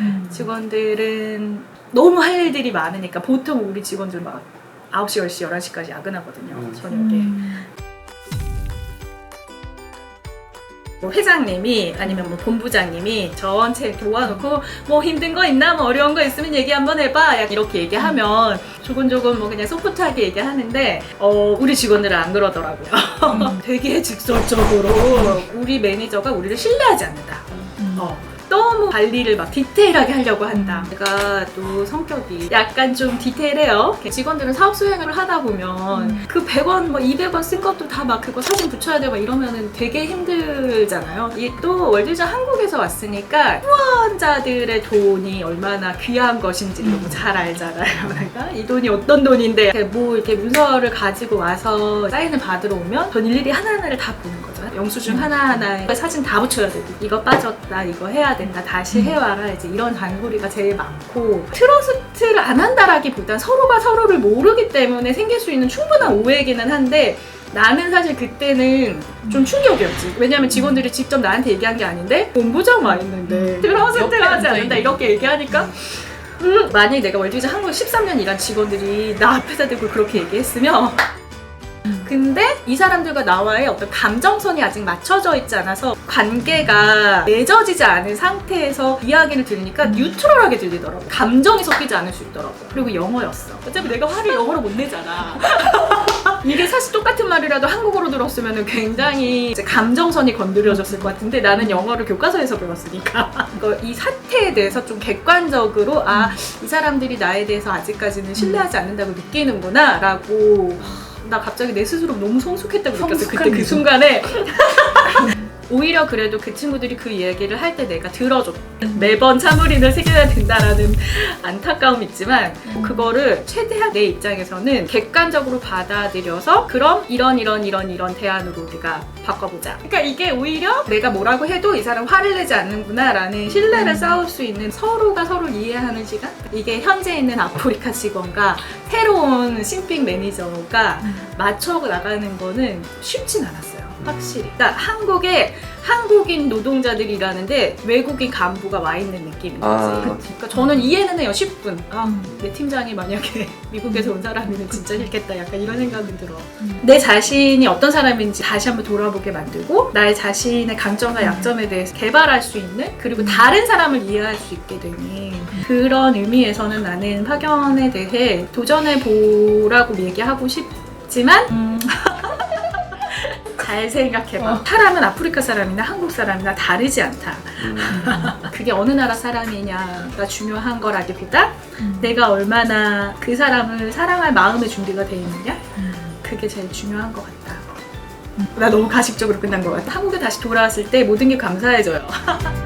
음. 직원들은 너무 할 일들이 많으니까 보통 우리 직원들 막 9시, 10시, 11시까지 야근하거든요. 음. 저녁에. 음. 뭐 회장님이 아니면 뭐 본부장님이 전체 도와놓고 뭐 힘든 거 있나 뭐 어려운 거 있으면 얘기 한번 해봐 약 이렇게 얘기하면 조곤조곤 뭐 그냥 소프트하게 얘기하는데 어 우리 직원들은 안 그러더라고요 음. 되게 직설적으로 우리 매니저가 우리를 신뢰하지 않는다 음. 어, 너무 관리를 막 디테일하게 하려고 한다. 제가 또 성격이 약간 좀 디테일해요. 직원들은 사업 수행을 하다 보면 음. 그 100원, 뭐 200원 쓴 것도 다 막 그거 사진 붙여야 되고 이러면은 되게 힘들잖아요. 이게 또 월드장 한국에서 왔으니까 후원자들의 돈이 얼마나 귀한 것인지 너무 잘 알잖아요. 내가 이 돈이 어떤 돈인데 이렇게 뭐 이렇게 문서를 가지고 와서 사인을 받으러 오면 전 일일이 하나하나를 다 보는 거죠. 영수증 하나하나에 사진 다 붙여야 되고 이거 빠졌다 이거 해야 된다 다시 해와라 이제 이런 잔소리가 제일 많고 트러스트를 안 한다라기보단 서로가 서로를 모르기 때문에 생길 수 있는 충분한 오해이기는 한데 나는 사실 그때는 좀 충격이었지. 왜냐면 직원들이 직접 나한테 얘기한 게 아닌데 본부장 와 있는데 트러스트를 하지 않는다 이렇게 얘기하니까. 음, 만약에 내가 월드위즈 한국 13년 일한 직원들이 나 앞에다 대고 그렇게 얘기했으면 근데 이 사람들과 나와의 어떤 감정선이 아직 맞춰져 있지 않아서 관계가 맺어지지 않은 상태에서 이야기를 들으니까 뉴트럴하게 들리더라고. 감정이 섞이지 않을 수 있더라고. 그리고 영어였어. 어차피 내가 화를 영어로 못 내잖아. 이게 사실 똑같은 말이라도 한국어로 들었으면 굉장히 감정선이 건드려졌을 것 같은데 나는 영어를 교과서에서 배웠으니까 이거 이 사태에 대해서 좀 객관적으로 아 이 사람들이 나에 대해서 아직까지는 신뢰하지 않는다고 느끼는구나 라고 나 갑자기 내 스스로 너무 성숙했다고 느꼈어 그때 그 성숙한 순간에 오히려 그래도 그 친구들이 그 얘기를 할 때 내가 들어줬 매번 참으린을 새겨야 된다라는 안타까움이 있지만 그거를 최대한 내 입장에서는 객관적으로 받아들여서 그럼 이런 이런 이런 이런 대안으로 우리가 바꿔보자. 그러니까 이게 오히려 내가 뭐라고 해도 이 사람 화를 내지 않는구나라는 신뢰를 쌓을 수 있는 서로가 서로를 이해하는 시간? 이게 현재 있는 아프리카 직원과 새로운 신빙 매니저가 맞춰 나가는 거는 쉽진 않았어요. 확실히. 그러니까 한국에 한국인 노동자들이 일하는데 외국인 간부가 와 있는 느낌인 거지. 아. 그러니까 저는 이해는 해요. 10분. 아, 음. 내 팀장이 만약에 미국에서 온 사람이면 진짜 싫겠다. 약간 이런 생각이 들어. 음. 내 자신이 어떤 사람인지 다시 한번 돌아보게 만들고 나의 자신의 강점과 약점에 대해서 개발할 수 있는 그리고 다른 사람을 이해할 수 있게 되는 그런 의미에서는 나는 파견에 대해 도전해 보라고 얘기하고 싶지만 음, 잘 생각해봐. 어. 사람은 아프리카 사람이나 한국 사람이나 다르지 않다. 음. 그게 어느 나라 사람이냐가 중요한 거라기보다 음. 내가 얼마나 그 사람을 사랑할 마음의 준비가 돼 있느냐 음. 그게 제일 중요한 것 같다. 나 너무 가식적으로 끝난 것 같아. 한국에 다시 돌아왔을 때 모든 게 감사해져요.